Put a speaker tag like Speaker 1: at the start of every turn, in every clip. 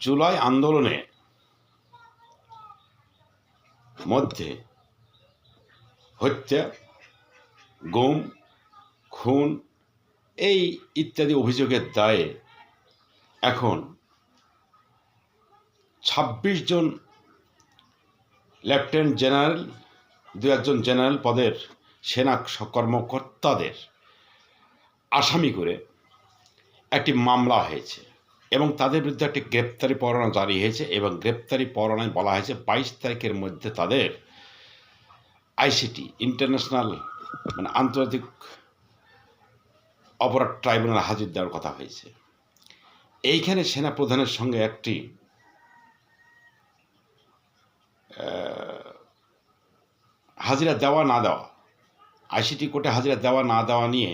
Speaker 1: জুলাই আন্দোলনে মধ্যে হত্যা, গুম, খুন এই ইত্যাদি অভিযোগের দায়ে এখন ছাব্বিশ জন লেফটেন্যান্ট জেনারেল দু একজন জেনারেল পদের সেনা কর্মকর্তাদের আসামি করে একটি মামলা হয়েছে। এবং তাদের বিরুদ্ধে একটি গ্রেপ্তারি পরোয়ানা জারি হয়েছে এবং গ্রেপ্তারি পরোয়ানায় বলা হয়েছে বাইশ তারিখের মধ্যে তাদের আইসিটি, ইন্টারন্যাশনাল মানে আন্তর্জাতিক অপরাধ ট্রাইব্যুনাল হাজির দেওয়ার কথা হয়েছে। এইখানে সেনা প্রধানের সঙ্গে একটি হাজিরা দেওয়া না দেওয়া, আইসিটি কোর্টে হাজিরা দেওয়া না দেওয়া নিয়ে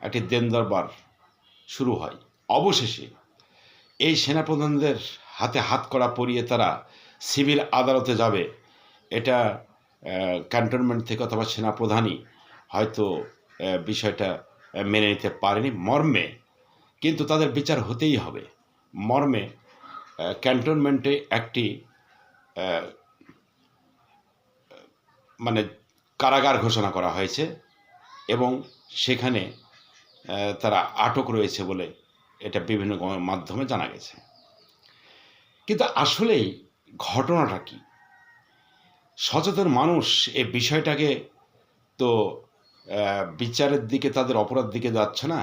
Speaker 1: একটি দেন দরবার শুরু হয়। অবশেষে এই সেনাপ্রধানদের হাতে হাত করা পরিয়ে তারা সিভিল আদালতে যাবে। এটা ক্যান্টনমেন্ট থেকে অথবা সেনাপ্রধানই হয়তো বিষয়টা মেনে নিতে পারেনি। মর্মে কিন্তু তাদের বিচার হতেই হবে। মর্মে ক্যান্টনমেন্টে একটি মানে কারাগার ঘোষণা করা হয়েছে এবং সেখানে তারা আটক রয়েছে বলে এটা বিভিন্ন মাধ্যমে জানা গেছে। কিন্তু আসলেই ঘটনাটা কি? সচেতন মানুষ এ বিষয়টাকে তো বিচারের দিকে তাদের অপরাধ দিকে যাচ্ছে না।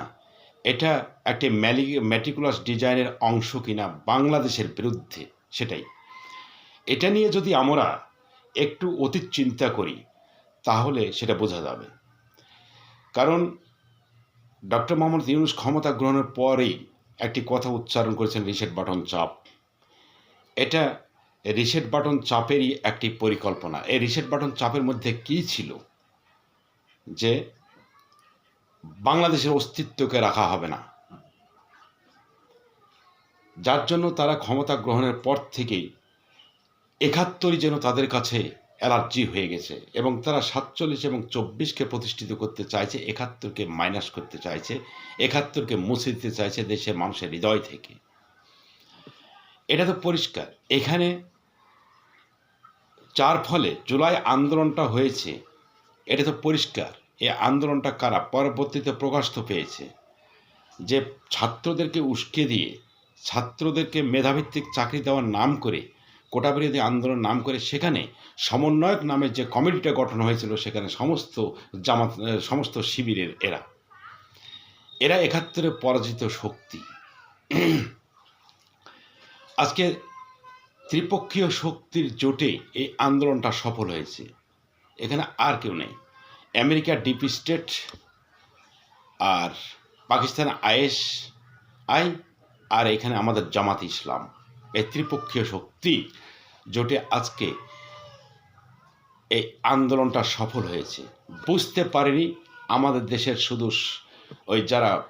Speaker 1: এটা একটি ম্যালি ম্যাটিকুলাস ডিজাইনের অংশ কিনা বাংলাদেশের বিরুদ্ধে সেটাই। এটা নিয়ে যদি আমরা একটু অতীত চিন্তা করি, তাহলে সেটা বোঝা যাবে। কারণ ডক্টর মোহাম্মদ ইউনুস ক্ষমতা গ্রহণের পরেই একটি কথা উচ্চারণ করেছেন রিসেট বাটন চাপ। এটা রিসেট বাটন চাপেরই একটি পরিকল্পনা। এই রিসেট বাটন চাপের মধ্যে কী ছিল? যে বাংলাদেশের অস্তিত্বকে রাখা হবে না। যার জন্য তারা ক্ষমতা গ্রহণের পর থেকেই একাত্তরই যেন তাদের কাছে অ্যালার্জি হয়ে গেছে এবং তারা সাতচল্লিশ এবং চব্বিশকে প্রতিষ্ঠিত করতে চাইছে, একাত্তরকে মাইনাস করতে চাইছে, একাত্তরকে মুছে দিতে চাইছে দেশের মানুষের হৃদয় থেকে। এটা তো পরিষ্কার। এখানে যার ফলে জুলাই আন্দোলনটা হয়েছে, এটা তো পরিষ্কার। এই আন্দোলনটা কারা? পরবর্তীতে প্রকাশ তো পেয়েছে যে ছাত্রদেরকে উস্কে দিয়ে, ছাত্রদেরকে মেধাভিত্তিক চাকরি দেওয়ার নাম করে কোটা বিরোধী আন্দোলন নাম করে সেখানে সমন্বয়ক নামে যে কমিটিটা গঠন হয়েছিল, সেখানে সমস্ত জামাত সমস্ত শিবিরের এরা। এরা একাত্তরে পরাজিত শক্তি। আজকে ত্রিপক্ষীয় শক্তির জোটে এই আন্দোলনটা সফল হয়েছে। এখানে আর কেউ নেই। আমেরিকা ডিপি স্টেট আর পাকিস্তান আইএস আই আর এখানে আমাদের জামাত ইসলাম। এই ত্রিপক্ষীয় শক্তি জোটে আজকে এই আন্দোলনটা সফল হয়েছে। বুঝতে পারেনি আমাদের দেশের শুধু ওই যারা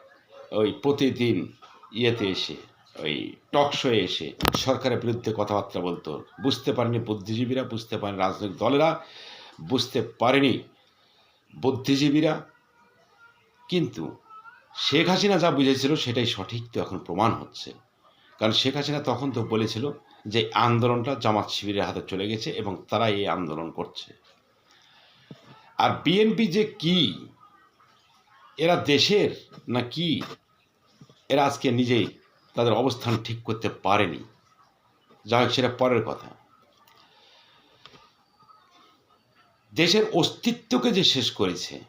Speaker 1: ওই প্রতিদিন ইয়েতে এসে, ওই টক শোয়ে এসে সরকারের বিরুদ্ধে কথাবার্তা বলতো। বুঝতে পারেনি বুদ্ধিজীবীরা, বুঝতে পারেনি রাজনৈতিক দলেরা, বুঝতে পারেনি বুদ্ধিজীবীরা। কিন্তু শেখ হাসিনা যা বুঝেছিল সেটাই সঠিক তো এখন প্রমাণ হচ্ছে। কারণ শেখ হাসিনা তখন তো বলেছিল যে আন্দোলনটা জামাত শিবিরের হাতে চলে গেছে এবং তারা এই আন্দোলন করছে। আর বিএনপি যে কি, এরা দেশের না কি, এরা আজকে নিজেই তাদের অবস্থান ঠিক করতে পারেনি। যা হোক, সেটা পরের কথা। দেশের অস্তিত্বকে যে শেষ করেছে,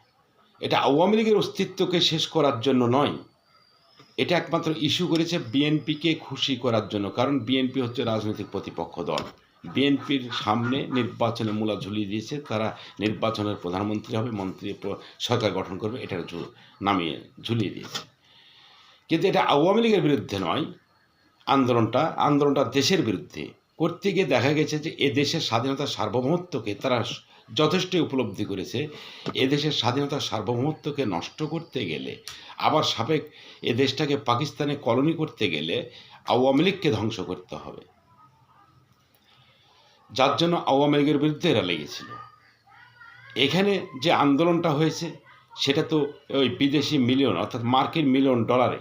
Speaker 1: এটা আওয়ামী লীগের অস্তিত্বকে শেষ করার জন্য নয় এটা একমাত্র ইস্যু করেছে বিএনপিকে খুশি করার জন্য, কারণ বিএনপি হচ্ছে রাজনৈতিক প্রতিপক্ষ দল। বিএনপির সামনে নির্বাচনে মূলা ঝুলিয়ে দিয়েছে, তারা নির্বাচনের প্রধানমন্ত্রী হবে, মন্ত্রী, সরকার গঠন করবে এটা ঝু- নামিয়ে ঝুলিয়ে দিয়েছে। কিন্তু এটা আওয়ামী লীগের বিরুদ্ধে নয়, আন্দোলনটা আন্দোলনটা দেশের বিরুদ্ধে। করতে গিয়ে দেখা গেছে যে এ দেশের স্বাধীনতার সার্বভৌমত্বকে তারা যথেষ্ট উপলব্ধি করেছে। এ দেশের স্বাধীনতার সার্বভৌমত্বকে নষ্ট করতে গেলে, আবার সাবেক এ দেশটাকে পাকিস্তানে কলোনি করতে গেলে আওয়ামী লীগকে ধ্বংস করতে হবে। যার জন্য আওয়ামী লীগের বিরুদ্ধে এরা লেগেছিল। এখানে যে আন্দোলনটা হয়েছে, সেটা তো ওই বিদেশি মিলিয়ন, অর্থাৎ মার্কিন মিলিয়ন ডলারে,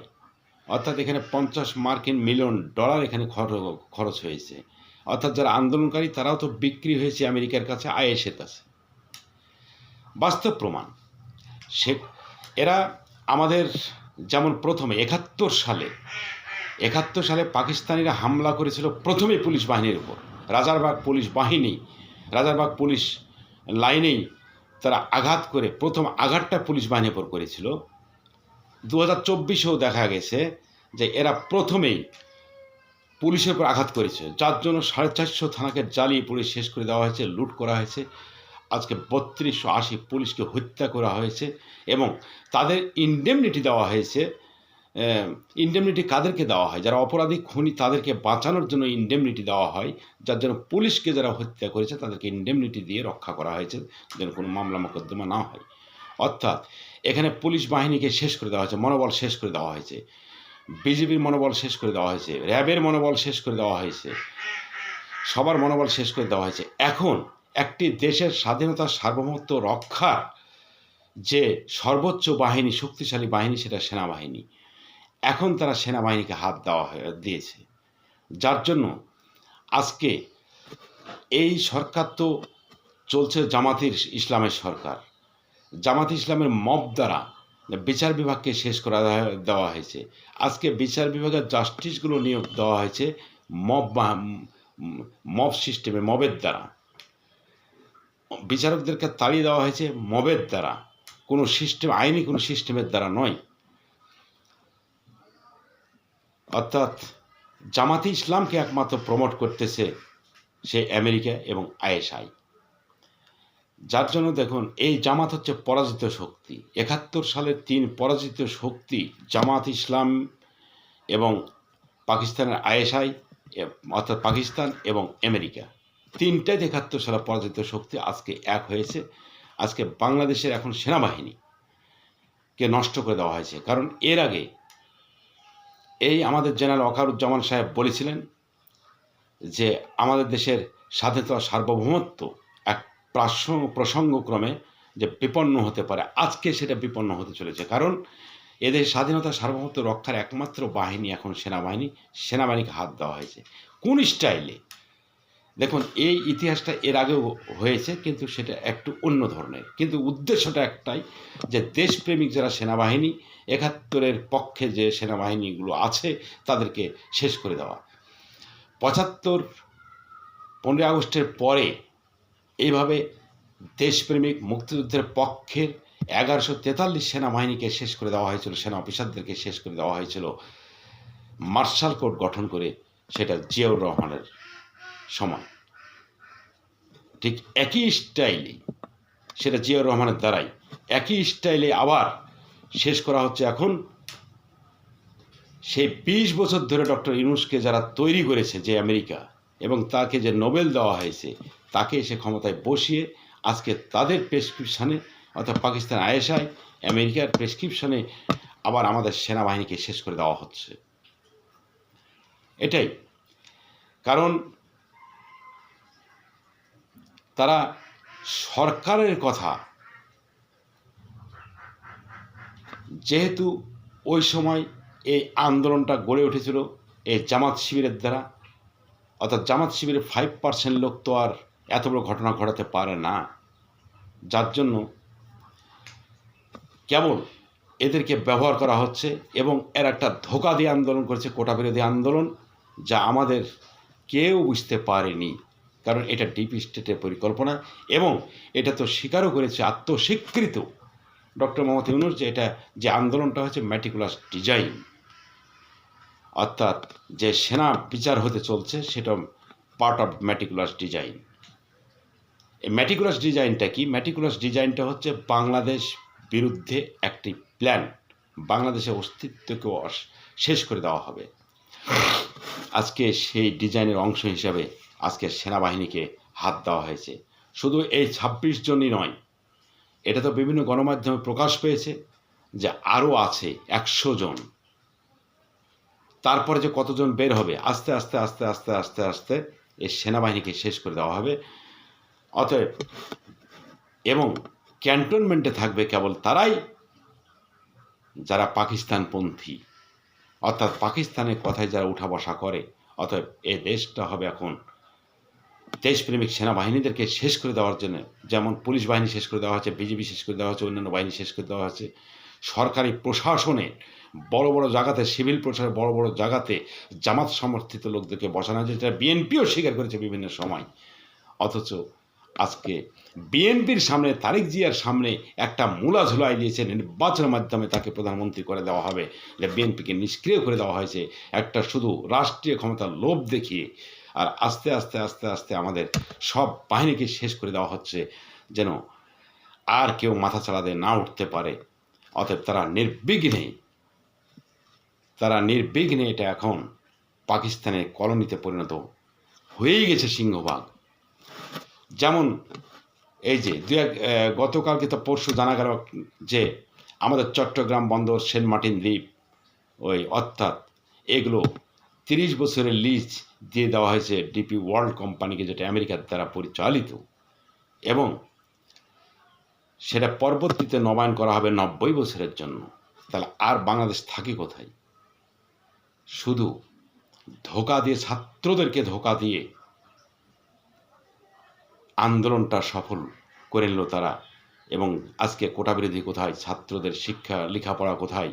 Speaker 1: অর্থাৎ এখানে পঞ্চাশ মার্কিন মিলিয়ন ডলার এখানে খর- খরচ হয়েছে। অর্থাৎ যারা আন্দোলনকারী, তারাও তো বিক্রি হয়েছে আমেরিকার কাছে, আইএসের কাছে। বাস্তব প্রমাণ, সে, এরা আমাদের যেমন প্রথমে, একাত্তর সালে একাত্তর সালে পাকিস্তানিরা হামলা করেছিল প্রথমে পুলিশ বাহিনীর উপর। রাজারবাগ পুলিশ বাহিনী, রাজারবাগ পুলিশ লাইনেই তারা আঘাত করে প্রথম আঘাতটা পুলিশ বাহিনীর উপর করেছিল। দু হাজার চব্বিশেও দেখা গেছে যে এরা প্রথমেই পুলিশের উপর আঘাত করেছে। যার জন্য সাড়ে চারশো থানাকে জ্বালিয়ে পুলিশ শেষ করে দেওয়া হয়েছে, লুট করা হয়েছে। আজকে বত্রিশশো আশি পুলিশকে হত্যা করা হয়েছে এবং তাদের ইন্ডেমনিটি দেওয়া হয়েছে। ইন্ডেমনিটি কাদেরকে দেওয়া হয়? যারা অপরাধী খুনি, তাদেরকে বাঁচানোর জন্য ইন্ডেমনিটি দেওয়া হয়। যার জন্য পুলিশকে যারা হত্যা করেছে, তাদেরকে ইন্ডেমনিটি দিয়ে রক্ষা করা হয়েছে। যেন কোনো মামলা মোকদ্দমা না হয়। অর্থাৎ এখানে পুলিশ বাহিনীকে শেষ করে দেওয়া হয়েছে, মনোবল শেষ করে দেওয়া হয়েছে। বিজেপির মনোবল শেষ করে দেওয়া হয়েছে, র্যাবের মনোবল শেষ করে দেওয়া হয়েছে, সবার মনোবল শেষ করে দেওয়া হয়েছে। এখন একটি দেশের স্বাধীনতা সার্বভৌমত্ব রক্ষার যে সর্বোচ্চ বাহিনী, শক্তিশালী বাহিনী, সেটা সেনাবাহিনী। এখন তারা সেনাবাহিনীকে হাত দেওয়া দিয়েছে। যার জন্য আজকে এই সরকার তো চলছে জামাতির ইসলামের সরকার। জামাত ইসলামের মব দ্বারা বিচার বিভাগকে শেষ করা দেওয়া হয়েছে। আজকে বিচার বিভাগের জাস্টিসগুলো নিয়োগ দেওয়া হয়েছে মব মব সিস্টেমে মবের দ্বারা। বিচারকদেরকে তাড়িয়ে দেওয়া হয়েছে মবের দ্বারা। কোনো সিস্টেম আইনি কোনো সিস্টেমের দ্বারা নয়। অর্থাৎ জামাতি ইসলামকে একমাত্র প্রমোট করতেছে সে আমেরিকা এবং আইএসআই। যার জন্য দেখুন, এই জামাত হচ্ছে পরাজিত শক্তি। একাত্তর সালের তিন পরাজিত শক্তি জামাত ইসলাম এবং পাকিস্তানের আইএসআই অর্থাৎ পাকিস্তান এবং আমেরিকা। তিনটাই একাত্তর সালে পরাজিত শক্তি আজকে এক হয়েছে। আজকে বাংলাদেশের এখন সেনাবাহিনীকে নষ্ট করে দেওয়া হয়েছে। কারণ এর আগে এই আমাদের জেনারেল ওয়াকারুজ্জামান সাহেব বলেছিলেন যে, আমাদের দেশের স্বাধীনতা সার্বভৌমত্ব প্রাসঙ্গ, প্রসঙ্গক্রমে যে বিপন্ন হতে পারে। আজকে সেটা বিপন্ন হতে চলেছে। কারণ এদের স্বাধীনতা সার্বভৌমত্ব রক্ষার একমাত্র বাহিনী এখন সেনাবাহিনী। সেনাবাহিনীকে হাত দেওয়া হয়েছে। কোন স্টাইলে? দেখুন, এই ইতিহাসটা এর আগেও হয়েছে, কিন্তু সেটা একটু অন্য ধরনের। কিন্তু উদ্দেশ্যটা একটাই যে দেশপ্রেমিক যারা সেনাবাহিনী, একাত্তরের পক্ষে যে সেনাবাহিনীগুলো আছে, তাদেরকে শেষ করে দেওয়া। পঁচাত্তর, পনেরোই আগস্টের পরে এইভাবে দেশপ্রেমিক মুক্তিযুদ্ধের পক্ষের এগারোশো তেতাল্লিশ সেনাবাহিনীকে শেষ করে দেওয়া হয়েছিল, সেনা অফিসারদেরকে শেষ করে দেওয়া হয়েছিল। মার্শাল কোর্ট গঠন করে সেটা জিয়াউর রহমানের সময়। ঠিক একই স্টাইলে, সেটা জিয়াউর রহমানের দ্বারাই, একই স্টাইলে আবার শেষ করা হচ্ছে এখন। সেই বিশ বছর ধরে ডক্টর ইউনুসকে যারা তৈরি করেছে যে আমেরিকা এবং তাকে যে নোবেল দেওয়া হয়েছে তাকে এসে ক্ষমতায় বসিয়ে আজকে তাদের প্রেসক্রিপশানে অর্থাৎ পাকিস্তান আইএসআই, আমেরিকার প্রেসক্রিপশনে আবার আমাদের সেনাবাহিনীকে শেষ করে দেওয়া হচ্ছে। এটাই। কারণ তারা সরকারের কথা, যেহেতু ওই সময় এই আন্দোলনটা গড়ে উঠেছিল, এই জামাত শিবিরের দ্বারা, অর্থাৎ জামাত শিবিরের ফাইভ পার্সেন্ট লোক তো আর এত বড় ঘটনা ঘটাতে পারে না। যার জন্য কেবল এদেরকে ব্যবহার করা হচ্ছে এবং এর একটা ধোকা দিয়ে আন্দোলন করছে, কোটা বিরোধী আন্দোলন, যা আমাদের কেউ বুঝতে পারেনি। কারণ এটা ডিপ স্টেটের পরিকল্পনা এবং এটা তো স্বীকারও করেছে আত্মস্বীকৃত ডক্টর মোহাম্মদ ইউনুস যে এটা, যে আন্দোলনটা হচ্ছে ম্যাটিকুলাস ডিজাইন অর্থাৎ যে সেনা বিচার হতে চলছে, সেটা part of meticulous design meticulous ডিজাইনটা কি? ম্যাটিকুলাস ডিজাইনটা হচ্ছে বাংলাদেশ বিরুদ্ধে একটি প্ল্যান বাংলাদেশের অস্তিত্বকে শেষ করে দেওয়া হবে। আজকে সেই ডিজাইনের অংশ হিসাবে আজকে সেনাবাহিনীকে হাত দেওয়া হয়েছে। শুধু এই ছাব্বিশ জনই নয়, এটা তো বিভিন্ন গণমাধ্যমে প্রকাশ পেয়েছে যে আরও আছে একশো জন। তারপরে যে কতজন বের হবে, আস্তে আস্তে আস্তে আস্তে আস্তে আস্তে এই সেনাবাহিনীকে শেষ করে দেওয়া হবে। অতএব, এবং ক্যান্টনমেন্টে থাকবে কেবল তারাই যারা পাকিস্তানপন্থী। অর্থাৎ পাকিস্তানের কথায় যারা উঠা বসা করে, অতএব এ দেশটা হবে এখন দেশপ্রেমিক সেনাবাহিনীদেরকে শেষ করে দেওয়ার জন্য, যেমন পুলিশ বাহিনী শেষ করে দেওয়া হচ্ছে বিজেপি শেষ করে দেওয়া হচ্ছে অন্যান্য বাহিনী শেষ করে দেওয়া হচ্ছে সরকারি প্রশাসনে বড় বড় জায়গাতে, সিভিল প্রশাসনের বড় বড় জায়গাতে জামাত সমর্থিত লোকদেরকে বসানো হয়েছে, যেটা বিএনপিও স্বীকার করেছে বিভিন্ন সময়। অথচ আজকে বিএনপির সামনে, তারেক জিয়ার সামনে একটা মূলা ঝুলাই দিয়েছে নির্বাচনের মাধ্যমে তাকে প্রধানমন্ত্রী করে দেওয়া হবে। যে বিএনপিকে নিষ্ক্রিয় করে দেওয়া হয়েছে একটা শুধু রাষ্ট্রীয় ক্ষমতার লোভ দেখিয়ে। আর আস্তে আস্তে আস্তে আস্তে আমাদের সব বাহিনীকে শেষ করে দেওয়া হচ্ছে যেন আর কেউ মাথা চালাতে না উঠতে পারে। অতএব তারা নির্বিঘ্নে তারা নির্বিঘ্নে এটা এখন পাকিস্তানের কলোনিতে পরিণত হয়েই গেছে সিংহভাগ। যেমন এই যে দু এক গতকালকে তো পরশু জানা গেল যে আমাদের চট্টগ্রাম বন্দর সেন্ট মার্টিন দ্বীপ ওই অর্থাৎ এগুলো তিরিশ বছরের লিজ দিয়ে দেওয়া হয়েছে ডিপি ওয়ার্ল্ড কোম্পানিকে, যেটা আমেরিকার দ্বারা পরিচালিত। এবং সেটা পরবর্তীতে নবায়ন করা হবে নব্বই বছরের জন্য। তাহলে আর বাংলাদেশ থাকে কোথায়? শুধু ধোকা দিয়ে, ছাত্রদেরকে ধোকা দিয়ে আন্দোলনটা সফল করে নিল তারা। এবং আজকে কোটা বিরোধী কোথায়? ছাত্রদের শিক্ষা, লেখাপড়া কোথায়?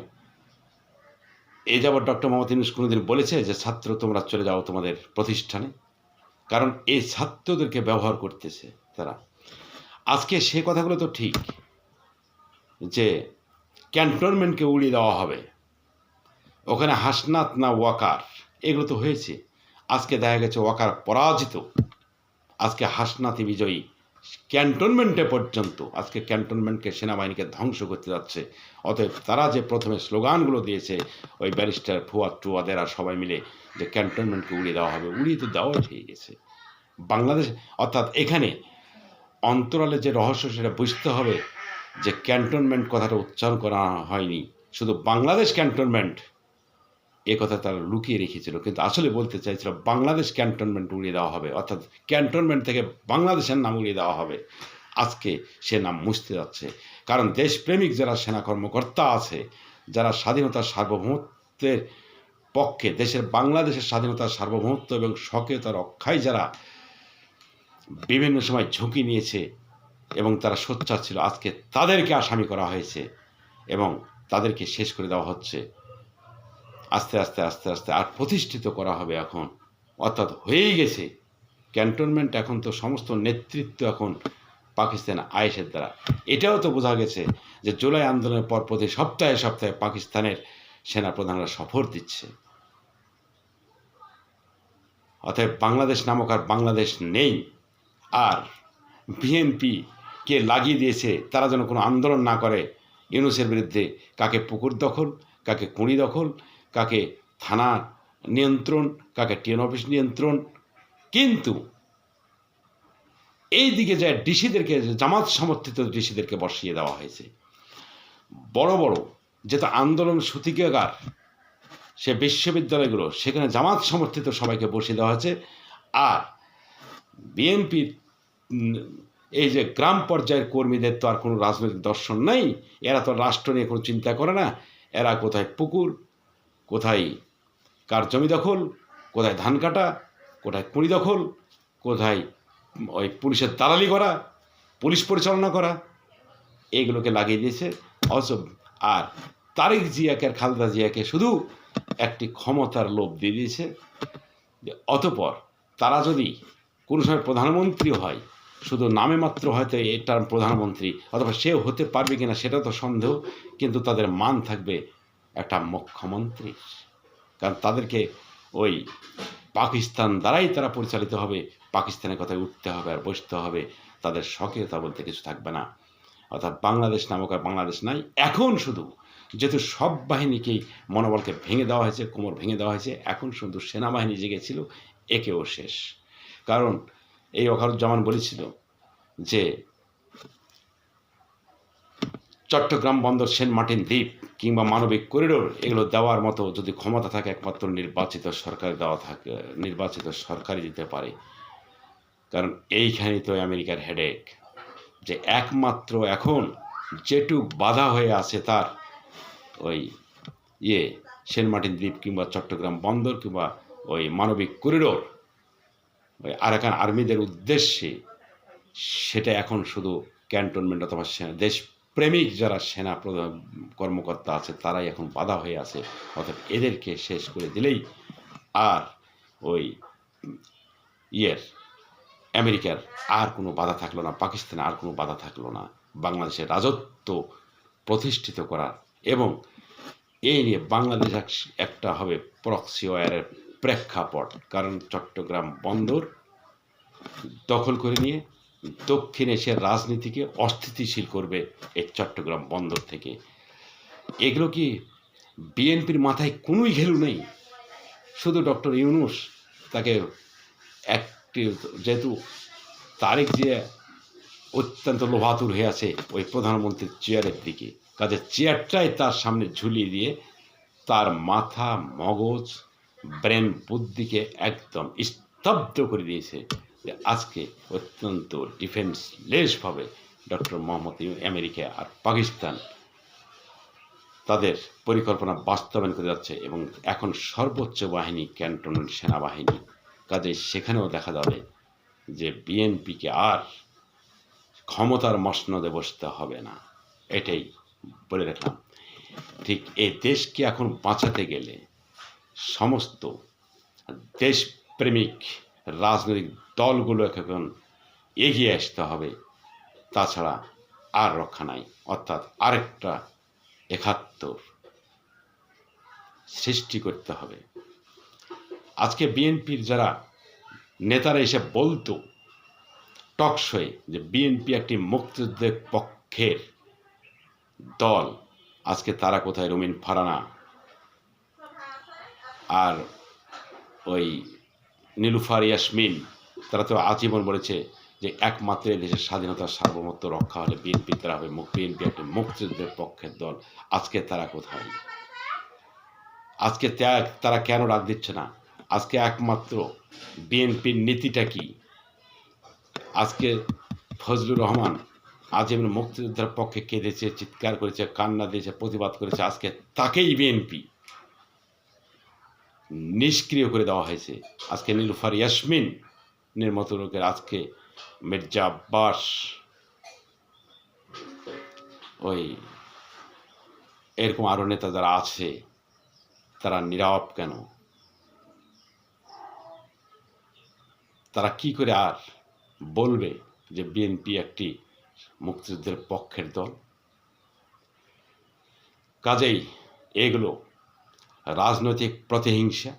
Speaker 1: এই যাবৎ ডক্টর মোহাম্মদ ইউনুস কোনোদিন বলেছে যে, ছাত্র, তোমরা চলে যাও তোমাদের প্রতিষ্ঠানে। কারণ এই ছাত্রদেরকে ব্যবহার করতেছে তারা। আজকে সে কথাগুলো তো ঠিক যে, ক্যান্টনমেন্টকে উড়িয়ে দেওয়া হবে। ওখানে হাসনাত না ওয়াকার। এগুলো তো হয়েছে। আজকে দেখা গেছে ওয়াকার পরাজিত। আজকে হাসনাতি বিজয়ী। ক্যান্টনমেন্টে পর্যন্ত আজকে ক্যান্টনমেন্টকে সেনাবাহিনীকে ধ্বংস করতে যাচ্ছে। অতএব তারা যে প্রথমে স্লোগানগুলো দিয়েছে, ওই ব্যারিস্টার ফুয়াদ টুয়াদের সবাই মিলে যে ক্যান্টনমেন্টকে উড়িয়ে দেওয়া হবে, উড়িয়ে তো দেওয়াই হয়ে গেছে বাংলাদেশ, অর্থাৎ এখানে অন্তরালে যে রহস্য সেটা বুঝতে হবে যে ক্যান্টনমেন্ট কথাটা উচ্চারণ করা হয়নি। শুধু বাংলাদেশ ক্যান্টনমেন্ট এ কথা তারা লুকিয়ে রেখেছিল। কিন্তু আসলে বলতে চাইছিল বাংলাদেশ ক্যান্টনমেন্ট উড়িয়ে দেওয়া হবে। অর্থাৎ ক্যান্টনমেন্ট থেকে বাংলাদেশের নাম উড়িয়ে দেওয়া হবে। আজকে সে নাম মুছতে যাচ্ছে। কারণ দেশপ্রেমিক যারা সেনা কর্মকর্তা আছে, যারা স্বাধীনতার সার্বভৌমত্বের পক্ষে, দেশের বাংলাদেশের স্বাধীনতার সার্বভৌমত্ব এবং স্বকীয়তা রক্ষায় যারা বিভিন্ন সময় ঝুঁকি নিয়েছে এবং তারা সোচ্চার ছিল, আজকে তাদেরকে আসামি করা হয়েছে এবং তাদেরকে শেষ করে দেওয়া হচ্ছে। আস্তে আস্তে আস্তে আস্তে, আর প্রতিষ্ঠিত করা হবে এখন। অর্থাৎ হয়েই গেছে। ক্যান্টনমেন্ট এখন তো সমস্ত নেতৃত্ব এখন পাকিস্তান আয়েসের দ্বারা। এটাও তো বোঝা গেছে যে জুলাই আন্দোলনের পর প্রতি সপ্তাহে সপ্তাহে পাকিস্তানের সেনাপ্রধানরা সফর দিচ্ছে। অতএব বাংলাদেশ নামক আর বাংলাদেশ নেই। আর বিএনপি কে লাগিয়ে দিয়েছে, তারা যেন কোনো আন্দোলন না করে, ইউনুসের বিরুদ্ধে কাকে পুকুর দখল, কাকে কুঁড়ি দখল কাকে থানা নিয়ন্ত্রণ, কাকে টিএন অফিস নিয়ন্ত্রণ। কিন্তু এই দিকে যে ডিসিদেরকে জামাত সমর্থিত ডিসিদেরকে বসিয়ে দেওয়া হয়েছে, বড় বড় যেটা আন্দোলন সূতিকাগার, সে বিশ্ববিদ্যালয়গুলো, সেখানে জামাত সমর্থিত সবাইকে বসিয়ে দেওয়া হয়েছে। আর বিএনপির এই যে গ্রাম পর্যায়ের কর্মীদের তো আর কোনো রাজনৈতিক দর্শন নেই, এরা তো রাষ্ট্র নিয়ে কোনো চিন্তা করে না, এরা কোথায় পুকুর কোথায় কার জমি দখল, কোথায় ধান কাটা, কোথায় কুড়ি দখল, কোথায় ওই পুলিশের দালালি করা, পুলিশ পরিচালনা করা এইগুলোকে লাগিয়ে দিয়েছে অথচ আর তারেক জিয়াকে আর খালেদা জিয়াকে শুধু একটি ক্ষমতার লোভ দিয়ে দিয়েছে অতপর তারা যদি কোনো সময় প্রধানমন্ত্রী হয়, শুধু নামে মাত্র হয়তো এটার প্রধানমন্ত্রী, অথবা সে হতে পারবে কিনা সেটা তো সন্দেহ, কিন্তু তাদের মান থাকবে একটা মুখ্যমন্ত্রী। কারণ তাদেরকে ওই পাকিস্তান দ্বারাই তারা পরিচালিত হবে, পাকিস্তানের কথায় উঠতে হবে আর বসতে হবে। তাদের স্বকীয়তা বলতে কিছু থাকবে না। অর্থাৎ বাংলাদেশ নামক আর বাংলাদেশ নাই, এখন শুধু যেহেতু সব বাহিনীকেই মনোবলকে ভেঙে দেওয়া হয়েছে, কোমর ভেঙে দেওয়া হয়েছে, এখন শুধু সেনাবাহিনী জেগেছিল একেও শেষ। কারণ এই অকারুজ্জামান বলেছিল যে চট্টগ্রাম বন্দর সেন্ট মার্টিন দ্বীপ কিংবা মানবিক করিডোর, এগুলো দেওয়ার মতো যদি ক্ষমতা থাকে, একমাত্র নির্বাচিত সরকার দেওয়া থাকে, নির্বাচিত সরকারই দিতে পারে। কারণ এইখানেই তো আমেরিকার হেডেক যে একমাত্র এখন যেটুক বাধা হয়ে আছে তার ওই ইয়ে সেন্ট মার্টিন দ্বীপ কিংবা চট্টগ্রাম বন্দর কিংবা ওই মানবিক করিডোর, ওই আরাকান আর্মিদের উদ্দেশ্যে সেটা এখন শুধু ক্যান্টনমেন্ট অথবা সেনা দেশপ্রেমিক যারা সেনা কর্মকর্তা আছে, তারাই এখন বাধা হয়ে আছে। অর্থাৎ এদেরকে শেষ করে দিলেই আর ওই ইয়ের, আমেরিকার আর কোনো বাধা থাকল না পাকিস্তানে আর কোনো বাধা থাকল না। বাংলাদেশের রাজত্ব প্রতিষ্ঠিত করার এবং এই নিয়ে বাংলাদেশ একটা হবে প্রক্সি ওয়ারের প্রেক্ষাপট। কারণ চট্টগ্রাম বন্দর দখল করে নিয়ে দক্ষিণ এশিয়ার রাজনীতিকে অস্থিতিশীল করবে এই চট্টগ্রাম বন্দর থেকে। এগুলো কি বিএনপির মাথায় কোনোই ঘেলু নেই? শুধু ডক্টর ইউনুস তাকে একটি যেহেতু তারেক জিয়া অত্যন্ত লোভাতুর হয়ে আছে ওই প্রধানমন্ত্রীর চেয়ারের দিকে। কাজে চেয়ারটাই তার সামনে ঝুলিয়ে দিয়ে তার মাথা, মগজ, ব্রেন, বুদ্ধিকে একদম স্তব্ধ করে দিয়েছে। যে আজকে অত্যন্ত ডিফেন্সলেসভাবে ডক্টর মোহাম্মদ আমেরিকা আর পাকিস্তান তাদের পরিকল্পনা বাস্তবায়ন করে যাচ্ছে এবং এখন সর্বোচ্চ বাহিনী, ক্যান্টনমেন্ট সেনাবাহিনী কাজে সেখানেও দেখা যাবে যে বিএনপিকে আর ক্ষমতার মসনদে বসতে হবে না। এটাই বলে রাখলাম। ঠিক এই দেশকে এখন বাঁচাতে গেলে সমস্ত দেশপ্রেমিক রাজনৈতিক দলগুলোকে এখন এগিয়ে আসতে হবে। তাছাড়া আর রক্ষা নাই, অর্থাৎ আরেকটা একাত্তর সৃষ্টি করতে হবে। আজকে বিএনপির যারা নেতারা এসে বলতো টকশোয়ে যে বিএনপি একটি মুক্তিযুদ্ধের পক্ষের দল, আজকে তারা কোথায়? রুমিন ফারানা আর ওই নীলুফার ইয়াসমিন তারা তো আজীবন বলেছে যে একমাত্র দেশের স্বাধীনতার সার্বভৌমত্ব রক্ষা হলে বিএনপি তারা হবে বিএনপি একটি মুক্তিযুদ্ধের পক্ষের দল। আজকে তারা কোথায়? আজকে ত্যাগ তারা কেন ডাক দিচ্ছে না? আজকে একমাত্র বিএনপির নীতিটা কি? আজকে ফজলুর রহমান আজীবন মুক্তিযোদ্ধার পক্ষে কেঁদেছে, চিৎকার করেছে, কান্না দিয়েছে, প্রতিবাদ করেছে, আজকে তাকেই বিএনপি নিষ্ক্রিয় করে দেওয়া হয়েছে। আজকে নীলুফার ইয়াসমিন নের মতো লোকের আজকে মির্জা আব্বাস ওই এরকম আরও নেতা যারা আছে, তারা নিরাপ কেন? তারা কি করে আর বলবে যে বিএনপি একটি মুক্তিযুদ্ধের পক্ষের দল? কাজেই এগুলো রাজনৈতিক প্রতিহিংসা,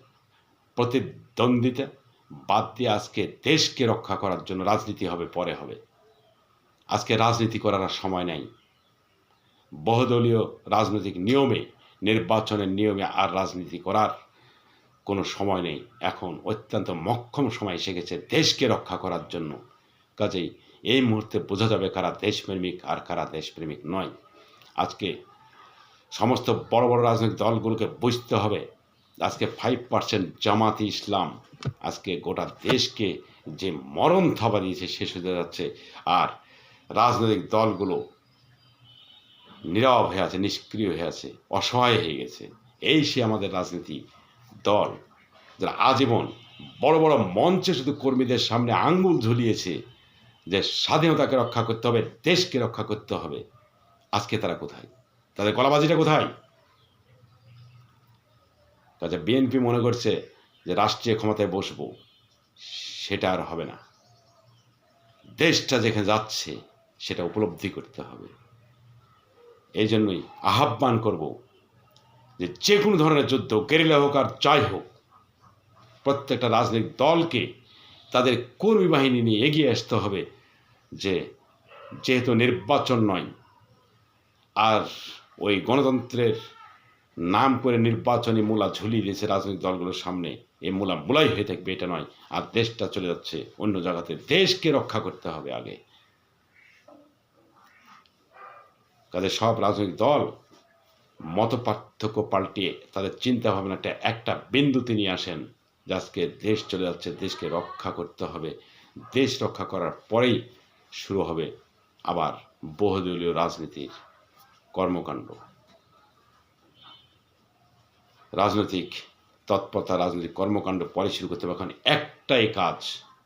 Speaker 1: প্রতিদ্বন্দ্বিতা বাদ দিয়ে আজকে দেশকে রক্ষা করার জন্য রাজনীতি হবে, পরে হবে। আজকে রাজনীতি করার আর সময় নাই। বহুদলীয় রাজনৈতিক নিয়মে, নির্বাচনের নিয়মে আর রাজনীতি করার কোনো সময় নেই। এখন অত্যন্ত মক্ষম সময় এসে গেছে দেশকে রক্ষা করার জন্য। কাজেই এই মুহূর্তে বোঝা যাবে কারা দেশপ্রেমিক আর কারা দেশপ্রেমিক নয়। আজকে সমস্ত বড় বড় রাজনৈতিক দলগুলোকে বুঝতে হবে আজকে ফাইভ পার্সেন্ট জামাতি ইসলাম। আজকে গোটা দেশকে যে মরণ থাবা দিয়েছে শেষ হয়ে যাচ্ছে। আর রাজনৈতিক দলগুলো নীরব হয়ে আছে, নিষ্ক্রিয় হয়ে আছে, অসহায় হয়ে গেছে। এই সে আমাদের রাজনীতি দল, যারা আজীবন বড় বড় মঞ্চে শুধু কর্মীদের সামনে আঙ্গুল ঝুলিয়েছে যে স্বাধীনতাকে রক্ষা করতে হবে, দেশকে রক্ষা করতে হবে। আজকে তারা কোথায়? তাদের গলাবাজিটা কোথায়? কাজে বিএনপি মনে করছে যে রাষ্ট্রীয় ক্ষমতায় বসবো, সেটা আর হবে না। দেশটা যেখানে যাচ্ছে, সেটা উপলব্ধি করতে হবে। এই জন্যই আহ্বান করব যে যে কোনো ধরনের যুদ্ধ গেরিলা হোক আর যাই হোক, প্রত্যেকটা রাজনৈতিক দলকে তাদের কর্মী বাহিনী নিয়ে এগিয়ে আসতে হবে যে যেহেতু নির্বাচন নয়, আর ওই গণতন্ত্রের নাম করে নির্বাচনী মূলা ঝুলিয়ে দিয়েছে রাজনৈতিক দলগুলোর সামনে। এই মূলা মূলাই হয়ে থাকবে, এটা নয়। আর দেশটা চলে যাচ্ছে অন্য জায়গাতে। দেশকে রক্ষা করতে হবে আগে। কাজে সব রাজনৈতিক দল মত পার্থক্য পাল্টিয়ে তাদের চিন্তা ভাবনাটা একটা বিন্দুতে নিয়ে আসেন। যে আজকে দেশ চলে যাচ্ছে, দেশকে রক্ষা করতে হবে। দেশ রক্ষা করার পরেই শুরু হবে আবার বহুদলীয় রাজনীতির কর্মকাণ্ড। রাজনৈতিক তৎপরতা, রাজনৈতিক কর্মকাণ্ড পরে শুরু করতে হবে। এখন একটাই কাজ,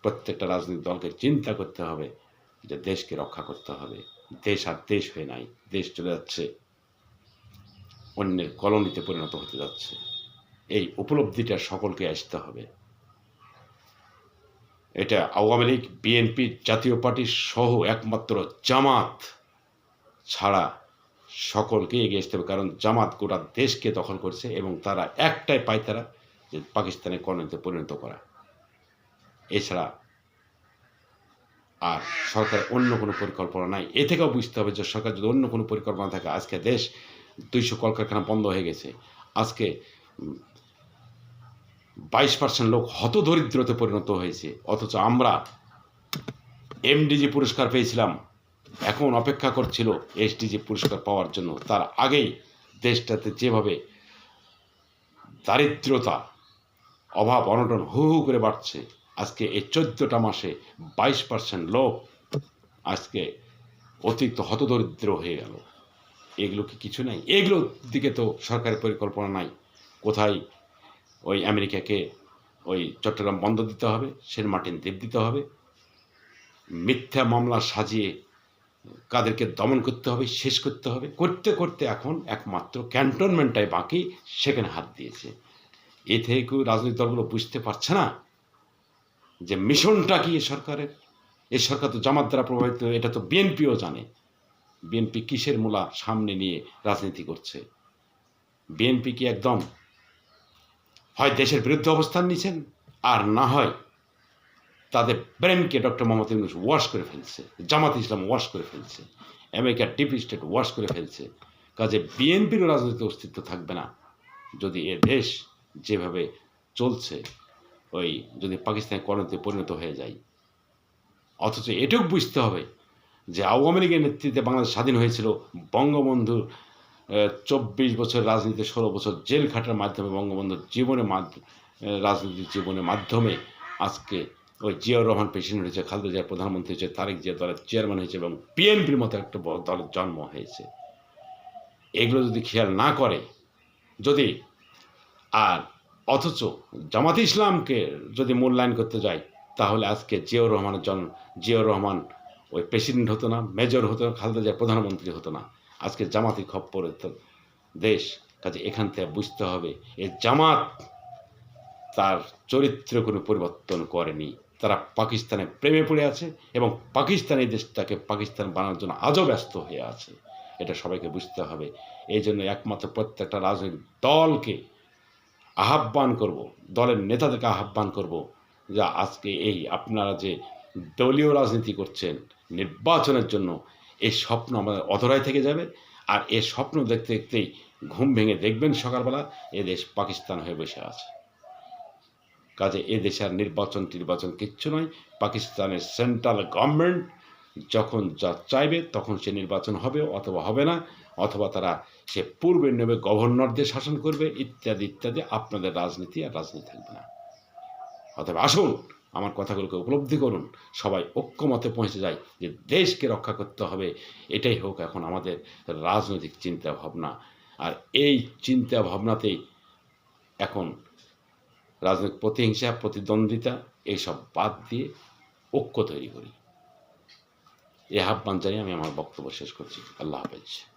Speaker 1: প্রত্যেকটা রাজনৈতিক দলকে চিন্তা করতে হবে যে দেশকে রক্ষা করতে হবে। দেশ আর দেশ হয়ে নাই, দেশ চলে যাচ্ছে, অন্যের কলোনিতে পরিণত হতে যাচ্ছে। এই উপলব্ধিটা সকলকে আসতে হবে। এটা আওয়ামী লীগ, বিএনপি জাতীয় পার্টি সহ একমাত্র জামাত ছাড়া সকলকে এগিয়ে আসতে হবে। কারণ জামাত গোটা দেশকে দখল করছে এবং তারা একটাই পায় তারা যে পাকিস্তানের কর্ণতে পরিণত করা। এছাড়া আর সরকার অন্য কোনো পরিকল্পনা নাই। এ থেকেও বুঝতে হবে যে সরকার যদি অন্য কোনো পরিকল্পনা থাকে, আজকে দেশ দুইশো কলকারখানা বন্ধ হয়ে গেছে। আজকে বাইশ পার্সেন্ট লোক হতদরিদ্রতে পরিণত হয়েছে। অথচ আমরা এমডিজি পুরস্কার পেয়েছিলাম। এখন অপেক্ষা করছিল এসডিজি পুরস্কার পাওয়ার জন্য। তার আগেই দেশটাতে যেভাবে দারিদ্রতা, অভাব, অনটন হু হু করে বাড়ছে, আজকে এই চোদ্দোটা মাসে বাইশ পার্সেন্ট লোক আজকে অতিরিক্ত হতদরিদ্র হয়ে গেল। এগুলো কি কিছু নাই? এগুলোর দিকে তো সরকারের পরিকল্পনা নাই। কোথায় ওই আমেরিকাকে ওই চট্টগ্রাম বন্ধ দিতে হবে, সেন্ট মার্টিন দ্বীপ দিতে হবে, মিথ্যা মামলা সাজিয়ে কাদেরকে দমন করতে হবে, শেষ করতে হবে। করতে করতে এখন একমাত্র ক্যান্টনমেন্টটাই বাকি, সেখানে হাত দিয়েছে। এ থেকে কেউ রাজনৈতিক দলগুলো বুঝতে পারছে না যে মিশনটা কি এ সরকারের? এ সরকার তো জামাত দ্বারা প্রভাবিত, এটা তো বিএনপিও জানে। বিএনপি কিসের মূলা সামনে নিয়ে রাজনীতি করছে? বিএনপি কি একদম হয় দেশের বিরুদ্ধে অবস্থান নিছেন আর না হয় তাদের ডক্টর মোহাম্মদ ইউনুস ওয়াশ করে ফেলছে, জামাত ইসলাম ওয়াশ করে ফেলছে, আমেরিকার ডিপ স্টেট ওয়াশ করে ফেলছে। কাজে বিএনপিরও রাজনৈতিক অস্তিত্ব থাকবে না যদি এ দেশ যেভাবে চলছে, ওই যদি পাকিস্তানের কর্ণতে পরিণত হয়ে যায়। অথচ এটুকু বুঝতে হবে যে আওয়ামী লীগের নেতৃত্বে বাংলাদেশ স্বাধীন হয়েছিল বঙ্গবন্ধু চব্বিশ বছর রাজনীতি ষোলো বছর জেল খাটার মাধ্যমে, বঙ্গবন্ধুর জীবনের মাধ্যমে রাজনৈতিক জীবনের মাধ্যমে আজকে ওই জিয়াউর রহমান প্রেসিডেন্ট হয়েছে খালেদা জিয়া প্রধানমন্ত্রী হয়েছে, তারেক জিয়া দলের চেয়ারম্যান হয়েছে এবং বিএনপির মতো একটা বড় দলের জন্ম হয়েছে। এগুলো যদি খেয়াল না করে, যদি, আর অথচ জামাত ইসলামকে যদি মূল্যায়ন করতে যায়, তাহলে আজকে জিয়াউর রহমানের জন্ম জিয়াউর রহমান ওই প্রেসিডেন্ট হতো না, মেজর হতো না, খালেদা জিয়া প্রধানমন্ত্রী হতো না। আজকে জামাতি খপ্পর দেশ, কাজে এখান থেকে বুঝতে হবে, এ জামাত তার চরিত্র কোনো পরিবর্তন করেনি। তারা পাকিস্তানে প্রেমে পড়ে আছে এবং পাকিস্তানি দেশটাকে পাকিস্তান বানানোর জন্য আজও ব্যস্ত হয়ে আছে। এটা সবাইকে বুঝতে হবে। এই জন্য একমাত্র প্রত্যেকটা রাজনৈতিক দলকে আহ্বান করব, দলের নেতাদেরকে আহ্বান করব যা আজকে এই আপনারা যে দলীয় রাজনীতি করছেন নির্বাচনের জন্য এই স্বপ্ন আমাদের অধরায় থেকে যাবে আর এ স্বপ্ন দেখতে দেখতেই ঘুম ভেঙে দেখবেন সকালবেলা এ দেশ পাকিস্তান হয়ে বসে আছে। কাজে এ দেশে আর নির্বাচন টির্বাচন কিচ্ছু নয়। পাকিস্তানের সেন্ট্রাল গভর্নমেন্ট যখন যা চাইবে তখন সে নির্বাচন হবে অথবা হবে না, অথবা তারা সে পূর্বের নেবে, গভর্নরদের শাসন করবে, ইত্যাদি ইত্যাদি। আপনাদের রাজনীতি আর রাজনীতি থাকবে না। অথবা আসুন, আমার কথাগুলোকে উপলব্ধি করুন। সবাই ঐক্যমতে পৌঁছে যায় যে দেশকে রক্ষা করতে হবে। এটাই হোক এখন আমাদের রাজনৈতিক চিন্তা ভাবনা আর এই চিন্তা ভাবনাতেই এখন রাজনৈতিক প্রতিহিংসা, প্রতিদ্বন্দ্বিতা, এইসব বাদ দিয়ে ঐক্য তৈরি করি। এ আহ্বান জানিয়ে আমি আমার বক্তব্য শেষ করছি। আল্লাহ হাফেজ।